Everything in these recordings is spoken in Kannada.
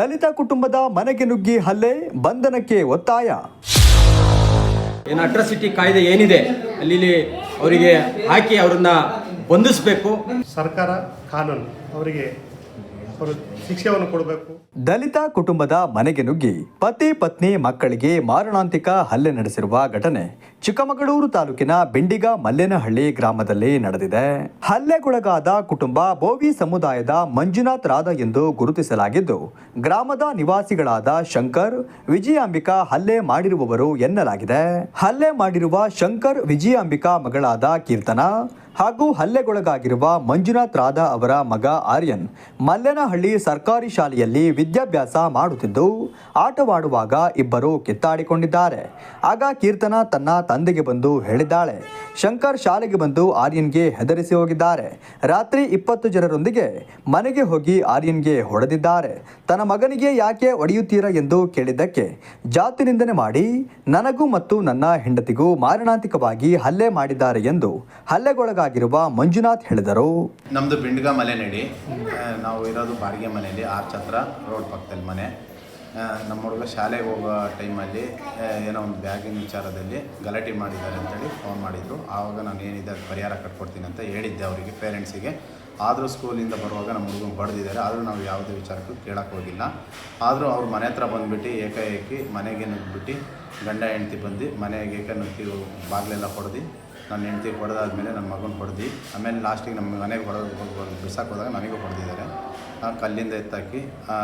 ದಲಿತ ಕುಟುಂಬದ ಮನೆಗೆ ನುಗ್ಗಿ ಹಲ್ಲೆ ಬಂಧನಕ್ಕೆ ಒತ್ತಾಯ. ಏನು ಅಟ್ರಾಸಿಟಿ ಕಾಯ್ದೆ ಏನಿದೆ? ಅಲ್ಲಿ ಅವರಿಗೆ ಹಾಕಿ ಅವರನ್ನ ಬಂಧಿಸಬೇಕು. ಸರ್ಕಾರ ಕಾನೂನು ಅವರಿಗೆ ಅವರು ಶಿಕ್ಷೆಯನ್ನು ಕೊಡಬೇಕು. ದಲಿತ ಕುಟುಂಬದ ಮನೆಗೆ ನುಗ್ಗಿ ಪತಿ ಪತ್ನಿ ಮಕ್ಕಳಿಗೆ ಮಾರಣಾಂತಿಕ ಹಲ್ಲೆ ನಡೆಸಿರುವ ಘಟನೆ. ಚಿಕ್ಕಮಗಳೂರು ತಾಲೂಕಿನ ಬಿಂಡಿಗ ಮಲ್ಲೇನಹಳ್ಳಿ ಗ್ರಾಮದಲ್ಲಿ ನಡೆದಿದೆ. ಹಲ್ಲೆಗೊಳಗಾದ ಕುಟುಂಬ ಬೋವಿ ಸಮುದಾಯದ ಮಂಜುನಾಥ್ ರಾಧ ಎಂದು ಗುರುತಿಸಲಾಗಿದ್ದು, ಗ್ರಾಮದ ನಿವಾಸಿಗಳಾದ ಶಂಕರ್, ವಿಜಯಾಂಬಿಕಾ ಹಲ್ಲೆ ಮಾಡಿರುವವರು ಎನ್ನಲಾಗಿದೆ. ಹಲ್ಲೆ ಮಾಡಿರುವ ಶಂಕರ್, ವಿಜಯಾಂಬಿಕಾ ಮಗಳಾದ ಕೀರ್ತನ ಹಾಗೂ ಹಲ್ಲೆಗೊಳಗಾಗಿರುವ ಮಂಜುನಾಥ್ ರಾಧಾ ಅವರ ಮಗ ಆರ್ಯನ್ ಮಲ್ಲೇನಹಳ್ಳಿ ಸರ್ಕಾರಿ ಶಾಲೆಯಲ್ಲಿ ವಿದ್ಯಾಭ್ಯಾಸ ಮಾಡುತ್ತಿದ್ದು, ಆಟವಾಡುವಾಗ ಇಬ್ಬರು ಕಿತ್ತಾಡಿಕೊಂಡಿದ್ದಾರೆ. ಆಗ ಕೀರ್ತನ ತನ್ನ ತಂದೆಗೆ ಬಂದು ಹೇಳಿದ್ದಾಳೆ. ಶಂಕರ್ ಶಾಲೆಗೆ ಬಂದು ಆರ್ಯನ್ಗೆ ಹೆದರಿಸಿ ಹೋಗಿದ್ದಾರೆ. ರಾತ್ರಿ ಇಪ್ಪತ್ತು ಜನರೊಂದಿಗೆ ಮನೆಗೆ ಹೋಗಿ ಆರ್ಯನ್ಗೆ ಹೊಡೆದಿದ್ದಾರೆ. ತನ್ನ ಮಗನಿಗೆ ಯಾಕೆ ಹೊಡೆಯುತ್ತೀರಾ ಎಂದು ಕೇಳಿದ್ದಕ್ಕೆ ಜಾತಿ ನಿಂದನೆ ಮಾಡಿ ನನಗೂ ಮತ್ತು ನನ್ನ ಹೆಂಡತಿಗೂ ಮಾರಣಾಂತಿಕವಾಗಿ ಹಲ್ಲೆ ಮಾಡಿದ್ದಾರೆ ಎಂದು ಹಲ್ಲೆಗೊಳಗಾಗಿರುವ ಮಂಜುನಾಥ್ ಹೇಳಿದರು. ನಮ್ಮದು ಬಿಂಡ್ಗ ಮಲೆ ನಡಿ. ನಾವು ಇರೋದು ಬಾಡಿಗೆ ಮನೆಯಲ್ಲಿ ಆರ್ ಛತ್ರ ರೋಡ್ ಪಕ್ಕದಲ್ಲಿ ಮನೆ. ನಮ್ಮ ಹುಡುಗ ಶಾಲೆಗೆ ಹೋಗೋ ಟೈಮಲ್ಲಿ ಏನೋ ಒಂದು ಬ್ಯಾಗಿನ ವಿಚಾರದಲ್ಲಿ ಗಲಾಟೆ ಮಾಡಿದ್ದಾರೆ ಅಂತೇಳಿ ಫೋನ್ ಮಾಡಿದರು. ಆವಾಗ ನಾನು ಏನಿದೆ ಅದು ಪರಿಹಾರ ಕಟ್ಕೊಡ್ತೀನಿ ಅಂತ ಹೇಳಿದ್ದೆ ಅವರಿಗೆ ಪೇರೆಂಟ್ಸಿಗೆ ಆದರೂ ಸ್ಕೂಲಿಂದ ಬರುವಾಗ ನಮ್ಮ ಹುಡುಗನ ಬಡ್ದಿದ್ದಾರೆ, ಆದರೂ ನಾವು ಯಾವುದೇ ವಿಚಾರಕ್ಕೂ ಕೇಳಕ್ಕೆ ಹೋಗಿಲ್ಲ. ಆದರೂ ಅವ್ರ ಮನೆ ಹತ್ರ ಬಂದುಬಿಟ್ಟು ಏಕಾಏಕಿ ಮನೆಗೆ ನುಗ್ಗಿಬಿಟ್ಟು ಗಂಡ ಹೆಂಡ್ತಿ ಬಂದು ಮನೆಗೆ ಏಕ ನುಗ್ಗಿ ಬಾಗಿಲೆಲ್ಲ ಹೊಡೆದು, ನನ್ನ ಹೆಂಡ್ತಿ ಹೊಡೆದಾದ್ಮೇಲೆ ನನ್ನ ಮಗನ ಹೊಡೆದು, ಆಮೇಲೆ ಲಾಸ್ಟಿಗೆ ನಮ್ಮ ಮನೆಗೆ ಹೊಡೆದು ಬಿಸಾಕ್ ಹೋದಾಗ ನನಗೂ ಹೊಡೆದಿದ್ದಾರೆ. ಕಲ್ಲಿಂದ ಎತ್ತಾಕಿ ಆ,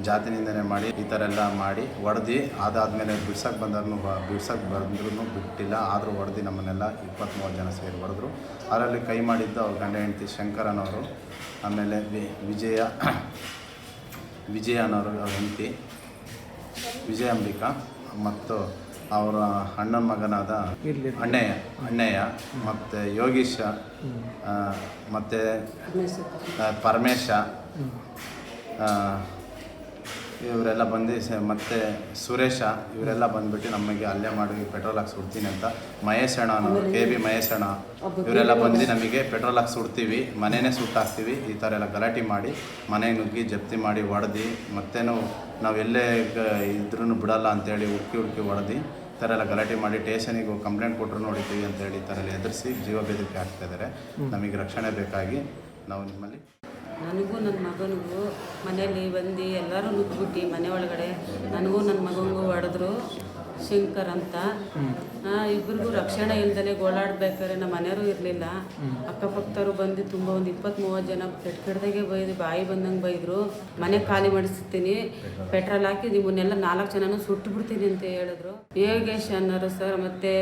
ಜಾತಿ ನಿಂದನೆ ಮಾಡಿ ಈ ಥರ ಎಲ್ಲ ಮಾಡಿ ಹೊಡೆದು ಅದಾದಮೇಲೆ ಬಿಡ್ಸಕ್ಕೆ ಬ ಬಿಡ್ಸಕ್ಕೆ ಬಂದ್ರೂ ಬಿಟ್ಟಿಲ್ಲ ಆದರೂ ಹೊಡೆದು ನಮ್ಮನ್ನೆಲ್ಲ ಇಪ್ಪತ್ತ್ಮೂರು ಜನ ಸೇರಿ ಹೊಡೆದ್ರು ಅದರಲ್ಲಿ ಕೈ ಮಾಡಿದ್ದು ಅವ್ರ ಗಂಡ ಹೆಂಡತಿ ಶಂಕರನವರು ಆಮೇಲೆ ವಿ- ವಿಜಯ ವಿಜಯ ಅನ್ನೋರು ಅವ್ರ ಹೆಂಡತಿ ವಿಜಯಾಂಬಿಕಾ ಮತ್ತು ಅವರ ಅಣ್ಣನ ಮಗನಾದ ಅಣ್ಣಯ್ಯ ಅಣ್ಣಯ್ಯ ಮತ್ತು ಯೋಗೀಶ ಮತ್ತೆ ಮತ್ತು ಪರಮೇಶ. ಇವರೆಲ್ಲ ಬಂದು ಮತ್ತೆ ಮತ್ತು ಸುರೇಶ ಇವರೆಲ್ಲ ಬಂದ್ಬಿಟ್ಟು ನಮಗೆ ಅಲ್ಲೇ ಮಾಡಿ ಪೆಟ್ರೋಲ್ ಹಾಕಿ ಸುಡ್ತೀನಿ ಅಂತ. ಮಹೇಶ್ ಅಣ್ಣ ಅನ್ನೋರು ಕೆ ಬಿ ಮಹೇಶ್ ಅಣ್ಣ. ಇವರೆಲ್ಲ ಬಂದು ನಮಗೆ ಪೆಟ್ರೋಲ್ ಹಾಕಿ ಸುಡ್ತೀವಿ ಮನೆಯೇ ಸುಟ್ಟಾಕ್ತೀವಿ ಈ ಥರ ಎಲ್ಲ ಗಲಾಟೆ ಮಾಡಿ ಮನೆ ನುಗ್ಗಿ ಜಪ್ತಿ ಮಾಡಿ ಹೊಡೆದು ಮತ್ತೇನು ನಾವು ಎಲ್ಲೇ ಇದ್ರೂ ಬಿಡಲ್ಲ ಅಂತೇಳಿ ಹುಡುಕಿ ಹುಡುಕಿ ಹೊಡೆದು ಥರ ಎಲ್ಲ ಗಲಾಟೆ ಮಾಡಿ ಟೇಷನಿಗೂ ಕಂಪ್ಲೇಂಟ್ ಕೊಟ್ಟರು ನೋಡಿದ್ದೀವಿ ಅಂತ ಹೇಳಿ ಥರ ಎಲ್ಲ ಎದುರಿಸಿ ಜೀವ ಬೆದರಿಕೆ ಆಗ್ತಾ ಇದ್ದಾರೆ. ನಮಗೆ ರಕ್ಷಣೆ ಬೇಕಾಗಿ ನಾವು ನಿಮ್ಮಲ್ಲಿ ನನಗೂ ನನ್ನ ಮಗನಿಗೂ ಮನೆಯಲ್ಲಿ ಬಂದು ಎಲ್ಲರೂ ನುಗ್ಬಿಟ್ಟು ಮನೆ ಒಳಗಡೆ ನನಗೂ ನನ್ನ ಮಗನಿಗೂ ಹೊಡೆದ್ರು. ಶಂಕರ್ ಅಂತ. ಇಬ್ಬರಿಗೂ ರಕ್ಷಣೆ ಇಲ್ದೇ ಗೋಳಾಡ್ಬೇಕಾದ್ರೆ ನಮ್ಮ ಮನೆಯವರು ಇರಲಿಲ್ಲ. ಅಕ್ಕಪಕ್ಕದವರು ಬಂದು ತುಂಬ ಒಂದು ಇಪ್ಪತ್ತ್ ಮೂವತ್ತು ಜನ ಕೆಟ್ಟ ಕೆಟ್ಟದಾಗೆ ಬೈದು ಬಾಯಿ ಬಂದಂಗೆ ಬೈದರು. ಮನೆ ಖಾಲಿ ಮಾಡಿಸ್ತೀನಿ. ಪೆಟ್ರೋಲ್ ಹಾಕಿ ನಿಮ್ಮನ್ನೆಲ್ಲ ನಾಲ್ಕು ಜನನೂ ಸುಟ್ಟು ಬಿಡ್ತೀನಿ ಅಂತ ಹೇಳಿದ್ರು. ಯೋಗೇಶ್ ಅನ್ನೋರು ಸರ್ ಮತ್ತು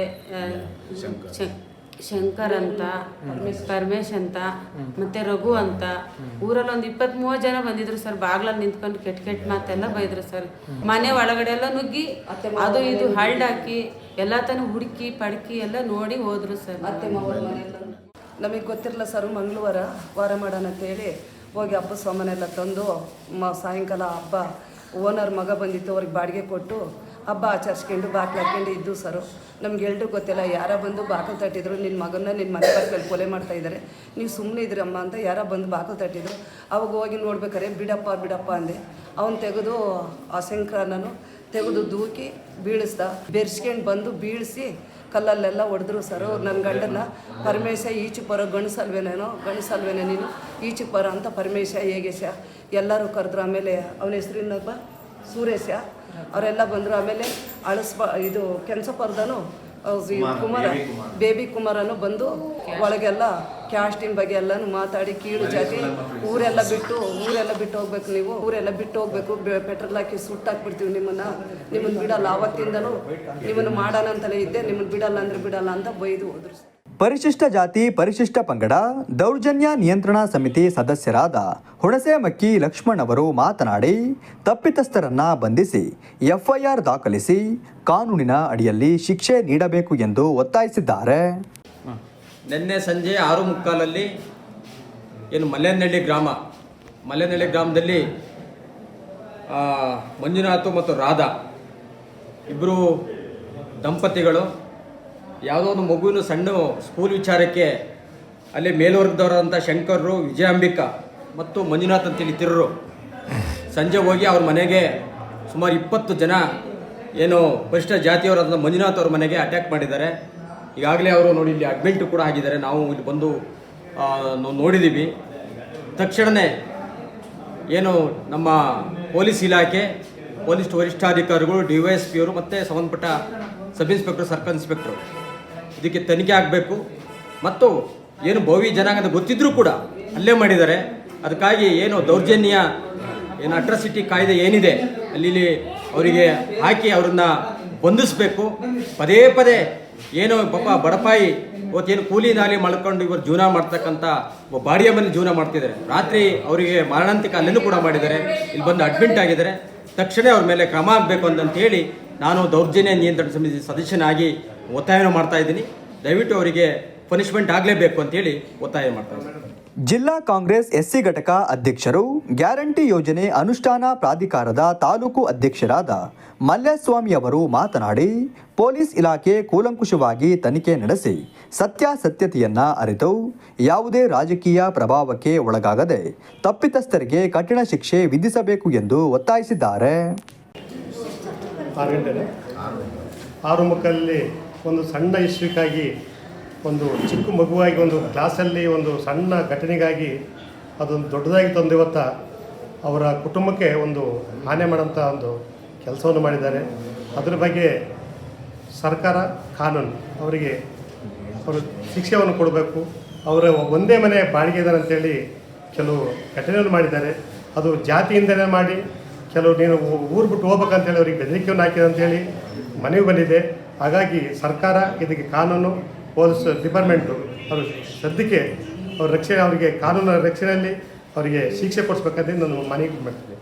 ಶಂಕರ್ ಅಂತ ಪರಮೇಶ್ ಅಂತ, ಮತ್ತೆ ರಘು ಅಂತ. ಊರಲ್ಲಿ ಒಂದು ಇಪ್ಪತ್ತ್ ಮೂವತ್ತು ಜನ ಬಂದಿದ್ರು ಸರ್, ಬಾಗ್ಲಲ್ಲಿ ನಿಂತ್ಕೊಂಡು ಕೆಟ್ಟ ಕೆಟ್ಟ ಮಾತೆಲ್ಲ ಬೈದ್ರು ಸರ್. ಮನೆ ಒಳಗಡೆ ಎಲ್ಲ ನುಗ್ಗಿ, ಅದು ಇದು ಹಳ್ಳಾಕಿ ಎಲ್ಲ ತನ ಹುಡುಕಿ, ಪಡ್ಕಿ ಎಲ್ಲ ನೋಡಿ ಹೋದ್ರು ಸರ್. ನಮಗೆ ಗೊತ್ತಿರಲ್ಲ ಸರ್, ಮಂಗಳವಾರ ವಾರ ಮಾಡೋಣ ಅಂತೇಳಿ ಹೋಗಿ ಹಬ್ಬ ಸಾಮಾನೆಲ್ಲ ತಂದು, ಮ, ಸಾಯಂಕಾಲ ಹಬ್ಬ, ಓನರ್ ಮಗ ಬಂದಿತ್ತು, ಅವ್ರಿಗೆ ಬಾಡಿಗೆ ಕೊಟ್ಟು ಹಬ್ಬ ಆಚರಿಸ್ಕೊಂಡು ಬಾಕ್ಲು ಹಾಕ್ಕೊಂಡು ಇದ್ದು ಸರು. ನಮ್ಗೆ ಎಲ್ರು ಗೊತ್ತಿಲ್ಲ, ಯಾರ ಬಂದು ಬಾಕಲು ತಟ್ಟಿದ್ರು ನಿನ್ನ ಮಗನ ನಿನ್ನ ಮನೆ ಬರ್ಕಲ್ಲಿ ಕೊಲೆ ಮಾಡ್ತಾ ಇದ್ದಾರೆ ನೀವು ಸುಮ್ಮನೆ ಇದ್ರಮ್ಮ ಅಂತ ಯಾರ ಬಂದು ಬಾಕಲು ತಟ್ಟಿದ್ರು. ಅವಾಗ ಹೋಗಿ ನೋಡ್ಬೇಕಾರೆ, ಬಿಡಪ್ಪ ಬಿಡಪ್ಪ ಅಂದೆ. ಅವನು ತೆಗೆದು ಆ ಶಂಕರನನು ತೆಗೆದು ದೂಕಿ ಬೀಳಿಸ್ದ. ಬೆರ್ಸ್ಕೊಂಡು ಬಂದು ಬೀಳಿಸಿ ಕಲ್ಲಲ್ಲೆಲ್ಲ ಹೊಡೆದ್ರು ಸರ್. ನನ್ನ ಗಂಡನ ಪರಮೇಶ ಈಚು ಪರ ಗಣಸಲ್ವೇನೇನೋ ಗಣಸಲ್ವೇನೆ ನೀನು, ಈಚು ಪರ ಅಂತ ಪರಮೇಶ ಹೇಗೇಶ ಎಲ್ಲರೂ ಕರೆದ್ರು. ಆಮೇಲೆ ಅವನ ಹೆಸರಿನಪ್ಪ ಸುರೇಶ. ಅವರೆಲ್ಲ ಬಂದರು. ಆಮೇಲೆ ಅಳಸ್ಬ ಇದು ಕೆಂಚಪರ್ದನು ಕುಮಾರ ಬೇಬಿ ಕುಮಾರನು ಬಂದು ಒಳಗೆಲ್ಲ ಕ್ಯಾಸ್ಟಿನ ಬಗ್ಗೆ ಎಲ್ಲನೂ ಮಾತಾಡಿ ಕೀಳು ಜಾತಿ ಊರೆಲ್ಲ ಬಿಟ್ಟು ಊರೆಲ್ಲ ಬಿಟ್ಟು ಹೋಗ್ಬೇಕು ನೀವು ಊರೆಲ್ಲ ಬಿಟ್ಟು ಹೋಗ್ಬೇಕು ಪೆಟ್ರೋಲ್ ಹಾಕಿ ಸುಟ್ಟಾಕ್ಬಿಡ್ತೀವಿ ನಿಮ್ಮನ್ನ. ನಿಮ್ಮನ್ನ ಬಿಡಲ್ಲ. ಆವತ್ತಿಂದನೂ ನಿಮ್ಮನ್ನು ಮಾಡೋಣ ಅಂತಲೇ ಇದ್ದೆ ನಿಮ್ಮನ್ನು ಬಿಡಲ್ಲ ಅಂದ್ರೆ ಬಿಡಲ್ಲ ಅಂತ ಬೈದು ಹೋದ್ರು ಪರಿಶಿಷ್ಟ ಜಾತಿ, ಪರಿಶಿಷ್ಟ ಪಂಗಡ, ದೌರ್ಜನ್ಯ ನಿಯಂತ್ರಣ ಸಮಿತಿ ಸದಸ್ಯರಾದ ಹುಣಸೇಮಕ್ಕಿ ಲಕ್ಷ್ಮಣ್ ಅವರು ಮಾತನಾಡಿ, ತಪ್ಪಿತಸ್ಥರನ್ನ ಬಂಧಿಸಿ, ಎಫ್ಐಆರ್ ದಾಖಲಿಸಿ ಕಾನೂನಿನ ಅಡಿಯಲ್ಲಿ ಶಿಕ್ಷೆ ನೀಡಬೇಕು ಎಂದು ಒತ್ತಾಯಿಸಿದ್ದಾರೆ. ನಿನ್ನೆ ಸಂಜೆ ಆರು ಮುಕ್ಕಾಲಲ್ಲಿ ಏನು ಮಲ್ಲೇನಹಳ್ಳಿ ಗ್ರಾಮ, ಮಲ್ಲೇನಹಳ್ಳಿ ಗ್ರಾಮದಲ್ಲಿ ಮಂಜುನಾಥ್ ಮತ್ತು ರಾಧಾ ಇಬ್ಬರು ದಂಪತಿಗಳು ಯಾವುದೋ ಒಂದು ಮಗುವಿನ ಸಣ್ಣ ಸ್ಕೂಲ್ ವಿಚಾರಕ್ಕೆ ಅಲ್ಲಿ ಮೇಲ್ವರ್ಗದವರಾದಂಥ ಶಂಕರರು, ವಿಜಯಾಂಬಿಕಾ ಮತ್ತು ಮಂಜುನಾಥ್ ಅಂತೇಳಿ ತಿರ್ರು ಸಂಜೆ ಹೋಗಿ ಅವ್ರ ಮನೆಗೆ ಸುಮಾರು ಇಪ್ಪತ್ತು ಜನ ಏನು ಪರಿಷ್ಠ ಜಾತಿಯವರಾದ ಮಂಜುನಾಥ್ ಅವ್ರ ಮನೆಗೆ ಅಟ್ಯಾಕ್ ಮಾಡಿದ್ದಾರೆ. ಈಗಾಗಲೇ ಅವರು ನೋಡಿ ಇಲ್ಲಿ ಅಡ್ಮಿಂಟು ಕೂಡ ಆಗಿದ್ದಾರೆ. ನಾವು ಇಲ್ಲಿ ಬಂದು ನೋಡಿದ್ದೀವಿ. ತಕ್ಷಣವೇ ಏನು ನಮ್ಮ ಪೊಲೀಸ್ ಇಲಾಖೆ, ಪೊಲೀಸ್ ವರಿಷ್ಠಾಧಿಕಾರಿಗಳು, ಡಿ ವೈ ಎಸ್ ಪಿ ಅವರು ಮತ್ತು ಸಂಬಂಧಪಟ್ಟ ಸಬ್ ಇನ್ಸ್ಪೆಕ್ಟರ್, ಸರ್ಕಲ್ ಇನ್ಸ್ಪೆಕ್ಟರ್. ಇದಕ್ಕೆ ತನಿಖೆ ಆಗಬೇಕು. ಮತ್ತು ಏನು ಭೋವಿ ಜನಾಂಗದ ಗೊತ್ತಿದ್ರೂ ಕೂಡ ಅಲ್ಲೇ ಮಾಡಿದ್ದಾರೆ. ಅದಕ್ಕಾಗಿ ಏನು ದೌರ್ಜನ್ಯ, ಏನು ಅಟ್ರಾಸಿಟಿ ಕಾಯ್ದೆ ಏನಿದೆ, ಅಲ್ಲಿ ಅವರಿಗೆ ಹಾಕಿ ಅವ್ರನ್ನ ಬಂಧಿಸಬೇಕು. ಪದೇ ಪದೇ ಏನು ಪಾಪ ಬಡಪಾಯಿ ಇವತ್ತೇನು ಕೂಲಿ ನಾಲಿ ಮಾಡ್ಕೊಂಡು ಇವರು ಜೀವನ ಮಾಡ್ತಕ್ಕಂಥ ಬಾಡಿಯ ಮನೆ ಜೀವನ ಮಾಡ್ತಿದ್ದಾರೆ. ರಾತ್ರಿ ಅವರಿಗೆ ಮಾರಣಾಂತಿಕ ಅಲ್ಲೇನೂ ಕೂಡ ಮಾಡಿದ್ದಾರೆ. ಇಲ್ಲಿ ಬಂದು ಅಡ್ಮಿಂಟ್ ಆಗಿದ್ದಾರೆ. ತಕ್ಷಣ ಅವ್ರ ಮೇಲೆ ಕ್ರಮ ಆಗಬೇಕು ಅಂತ ಹೇಳಿ ನಾನು ದೌರ್ಜನ್ಯ ನಿಯಂತ್ರಣ ಸಮಿತಿ ಸದಸ್ಯನಾಗಿ ಒತ್ತಾಯನ ಮಾಡ್ತಾ ಇದ್ದೀನಿ. ದಯವಿಟ್ಟು ಅವರಿಗೆ ಪನಿಷ್ಮೆಂಟ್ ಆಗಲೇಬೇಕು ಅಂತೇಳಿ ಒತ್ತಾಯ ಮಾಡ್ತಾ ಇದ್ದೀನಿ. ಜಿಲ್ಲಾ ಕಾಂಗ್ರೆಸ್ ಎಸ್ಸಿ ಘಟಕ ಅಧ್ಯಕ್ಷರು ಗ್ಯಾರಂಟಿ ಯೋಜನೆ ಅನುಷ್ಠಾನ ಪ್ರಾಧಿಕಾರದ ತಾಲೂಕು ಅಧ್ಯಕ್ಷರಾದ ಮಲ್ಲೇಸ್ವಾಮಿ ಅವರು ಮಾತನಾಡಿ ಪೊಲೀಸ್ ಇಲಾಖೆ ಕೂಲಂಕುಷವಾಗಿ ತನಿಖೆ ನಡೆಸಿ ಸತ್ಯಾಸತ್ಯತೆಯನ್ನ ಅರಿತು ಯಾವುದೇ ರಾಜಕೀಯ ಪ್ರಭಾವಕ್ಕೆ ಒಳಗಾಗದೆ ತಪ್ಪಿತಸ್ಥರಿಗೆ ಕಠಿಣ ಶಿಕ್ಷೆ ವಿಧಿಸಬೇಕು ಎಂದು ಒತ್ತಾಯಿಸಿದ್ದಾರೆ. ಒಂದು ಸಣ್ಣ ಇಶ್ವಿಗಾಗಿ, ಒಂದು ಚಿಕ್ಕ ಮಗುವಾಗಿ ಒಂದು ಕ್ಲಾಸಲ್ಲಿ ಒಂದು ಸಣ್ಣ ಘಟನೆಗಾಗಿ ಅದೊಂದು ದೊಡ್ಡದಾಗಿ ತಂದು ಇವತ್ತ ಅವರ ಕುಟುಂಬಕ್ಕೆ ಒಂದು ಹಾನಿ ಮಾಡೋಂಥ ಒಂದು ಕೆಲಸವನ್ನು ಮಾಡಿದ್ದಾರೆ. ಅದರ ಬಗ್ಗೆ ಸರ್ಕಾರ ಕಾನೂನು, ಅವರಿಗೆ ಅವರು ಶಿಕ್ಷೆಯನ್ನು ಕೊಡಬೇಕು. ಅವರ ಒಂದೇ ಮನೆ ಬಾಡಿಗೆ ಇದ್ದಾರೆ ಅಂತೇಳಿ ಕೆಲವು ಘಟನೆಯನ್ನು ಮಾಡಿದ್ದಾರೆ. ಅದು ಜಾತಿಯಿಂದಲೇ ಮಾಡಿ, ಕೆಲವು ನೀನು ಊರು ಬಿಟ್ಟು ಹೋಗ್ಬೇಕಂತೇಳಿ ಅವರಿಗೆ ಬೆದರಿಕೆಯನ್ನು ಹಾಕಿದೆ ಅಂತೇಳಿ ಮನೆಗೆ ಬಂದಿದೆ. ಹಾಗಾಗಿ ಸರ್ಕಾರ ಇದಕ್ಕೆ ಕಾನೂನು ಪೊಲೀಸ್ ಡಿಪಾರ್ಟ್ಮೆಂಟು ಅವರು ಸದ್ಯಕ್ಕೆ ಅವ್ರ ರಕ್ಷಣೆ, ಅವರಿಗೆ ಕಾನೂನು ರಕ್ಷಣೆಯಲ್ಲಿ ಅವರಿಗೆ ಶಿಕ್ಷೆ ಕೊಡಿಸ್ಬೇಕಂತ ನಾನು ಮನವಿ ಮಾಡ್ತೀನಿ.